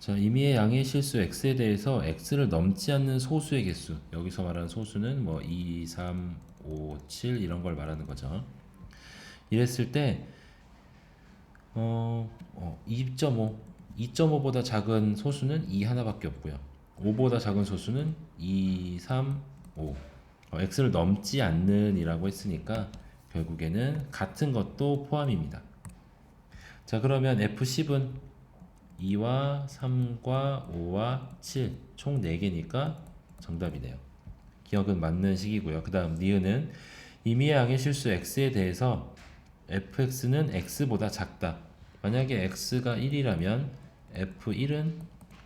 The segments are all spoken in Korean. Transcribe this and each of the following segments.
자, 임의의 양의 실수 x에 대해서 x를 넘지 않는 소수의 개수. 여기서 말하는 소수는 뭐 2, 3, 5, 7 이런 걸 말하는 거죠. 이랬을 때 어, 어 2.5, 2.5보다 작은 소수는 2 하나밖에 없고요. 5보다 작은 소수는 2, 3, 5. 어, x를 넘지 않는 이라고 했으니까 결국에는 같은 것도 포함입니다. 자, 그러면 F10은 2와 3과 5와 7, 총 4개니까 정답이네요. 기억은 맞는 식이고요. 그 다음 니은은 임의의 실수 x에 대해서 fx는 x보다 작다. 만약에 x가 1이라면 f1은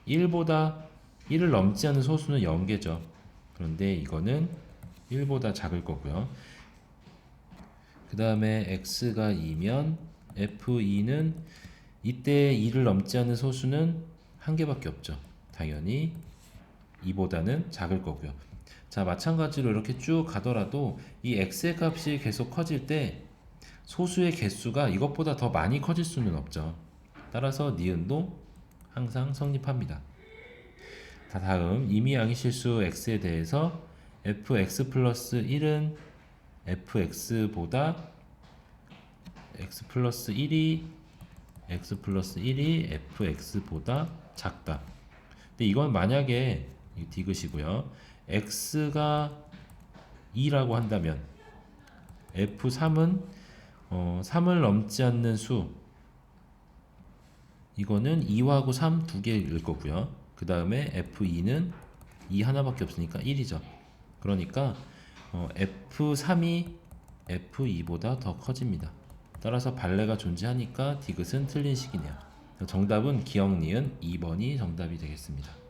1보다 1을 넘지 않는 소수는 0개죠. 그런데 이거는 1보다 작을 거고요. 그 다음에 x가 2면 f2는 이때 2를 넘지 않는 소수는 한 개밖에 없죠. 당연히 2보다는 작을 거고요. 자, 마찬가지로 이렇게 쭉 가더라도 이 x의 값이 계속 커질 때 소수의 개수가 이것보다 더 많이 커질 수는 없죠. 따라서 니은도 항상 성립합니다. 다 다음 임의양의 실수 x에 대해서 fx 플러스 1은 fx보다 x 플러스 1이 x 플러스 1이 fx보다 작다. 근데 이건 만약에 이 디귿이고요. x가 2라고 한다면 f3은 어, 3을 넘지 않는 수 이거는 2하고 3 두 개일 거고요. 그 다음에 f2는 2 하나밖에 없으니까 1이죠. 그러니까 어, f3이 f2보다 더 커집니다. 따라서 발레가 존재하니까 디귿은 틀린 식이네요. 정답은 기억 니은 2번이 정답이 되겠습니다.